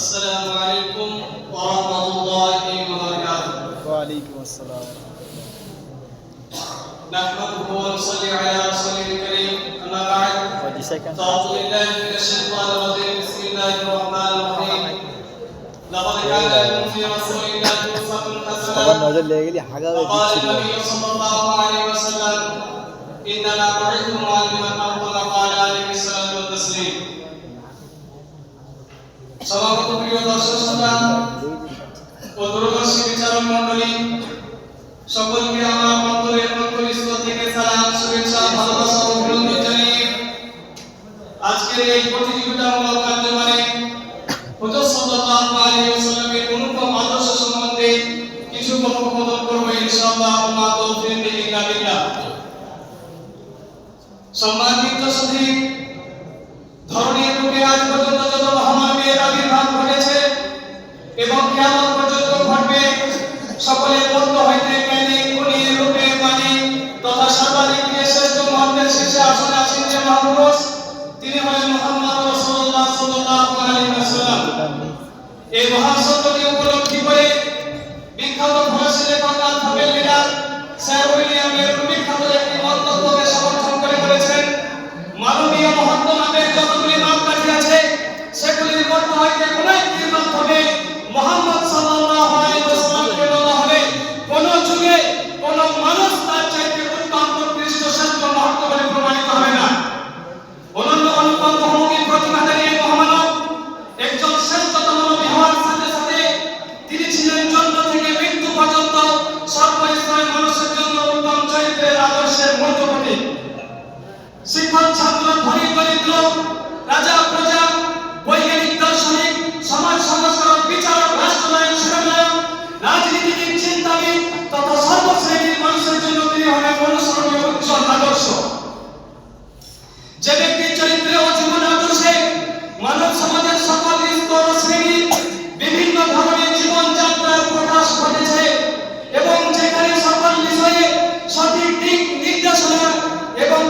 السلام عليكم ورحمة الله وبركاته. وعليكم السلام. نحمده ونصلي على رسوله الكريم أما بعد. فأعوذ بالله من الشيطان الرجيم. بسم الله الرحمن الرحيم. لقد كان لكم في رسول الله وقال النبي صلى الله عليه وسلم إنما بعثت معلما أول قال عليه الصلاة والتسليم সভাপত প্রিয় দর্শক শ্রোতা ও দূরদর্শী বিচারক মণ্ডলী সকলকে আমার অন্তরের অন্তরস্থল থেকে সালাম শুভেচ্ছা ভালোবাসা অভিনন্দন জানিয়ে আজকের এই প্রতিযোগিতামূলক কার্যক্রমে সম্মানিত সুধী কেমন রূপে মানি, তথা সর্বাধিক শ্রেষ্ঠ মহাত্মের শীর্ষে আসনে আছেন তিনি হলেন মোহাম্মদ রাসূলুল্লাহ সাল্লাল্লাহু আলাইহি ওয়াসাল্লাম। এই মহাসত্যকে উপলব্ধি করে বিখ্যাত ফরাসি লেখক আলফাবেল লিডার স্যার উইলিয়ামের বিখ্যাত একটি মন্তব্যকে সমর্থন করে বলেছেন মানবীয় মহত্ব নামের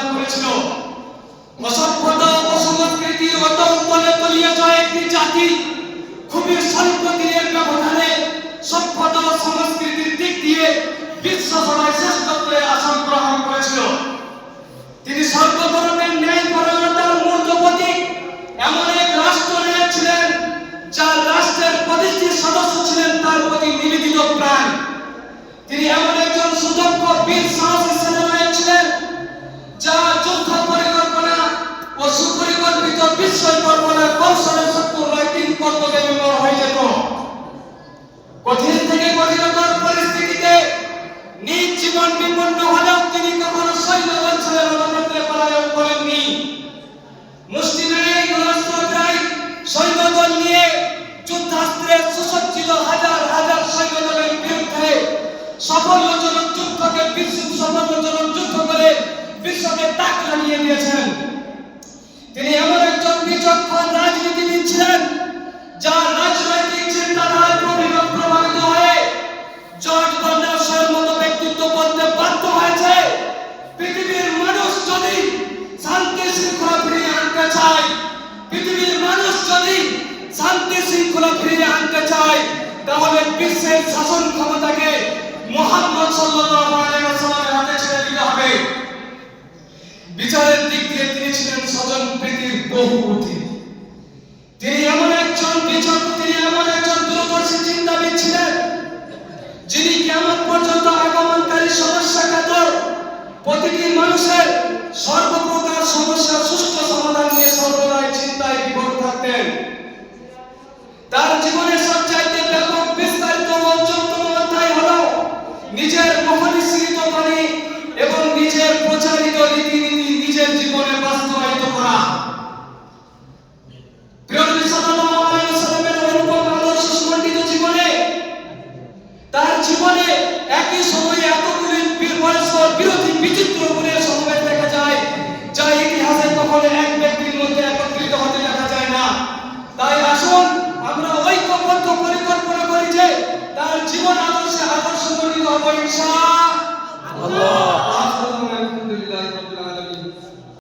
লাভ করেছিল। অসভ্যতা অপসংস্কৃতির অতলে তলিয়ে যায় একটি জাতি। খুবই স্বল্প দিনের ব্যবধানে সভ্যতা ও সংস্কৃতির দিক দিয়ে বিশ্ব সভায় শ্রেষ্ঠত্বের আসন গ্রহণ করেছিল। তিনি সর্বধরনের ন্যায় পরায়ণতার মূর্ত প্রতীক। এমন এক রাষ্ট্র নায়ক ছিলেন, যার রাষ্ট্রের প্রতিষ্ঠিত সদস্য ছিলেন তার প্রতি নিবেদিত প্রাণ। তিনি এমন একজন সুদক্ষ বীর যুদ্ধকে যুদ্ধ করে বিশ্বকে তাক লাগিয়ে দিয়েছেন। তিনি এমন একজন বিচক্ষণ রাজনীতিবিদ ছিলেন যার রাজনৈতিক চিন্তাধারায় প্রভাবিত হয়ে জর্জ মতো ব্যক্তিত্ব বাধ্য হয়েছে। পৃথিবীর মানুষ যদি শান্তি শৃঙ্খলা ফিরিয়ে আনতে চায়, পৃথিবীর মানুষ যদি শান্তি শৃঙ্খলা ফিরিয়ে আনতে চায়, তাহলে বিশ্বের শাসন ক্ষমতাকে বিচারের দিক দিয়ে তিনি ছিলেন স্বজন প্রীতির বহুমূর্তি তিনি এমন একজন বিচার তিনি এমন একজন দূরদর্শী চিন্তাবিদ ছিলেন, যিনি কেমন পর্যন্ত আগমনকারী সমস্যা কাতর প্রতিটি মানুষের সর্বপ্রথম একই সময়ে এতগুলি পরস্পর বিরোধী, বিচিত্র গুণের সমাবেশ দেখা যায়, যা ইতিহাসে কখনো এক ব্যক্তির মধ্যে একত্রিত হতে দেখা যায় না। তাই আসুন, আমরা ঐক্যবদ্ধ পরিকল্পনা করি যে তার জীবন আদর্শে আদর্শ গঠিত হব ইনশা আল্লাহ।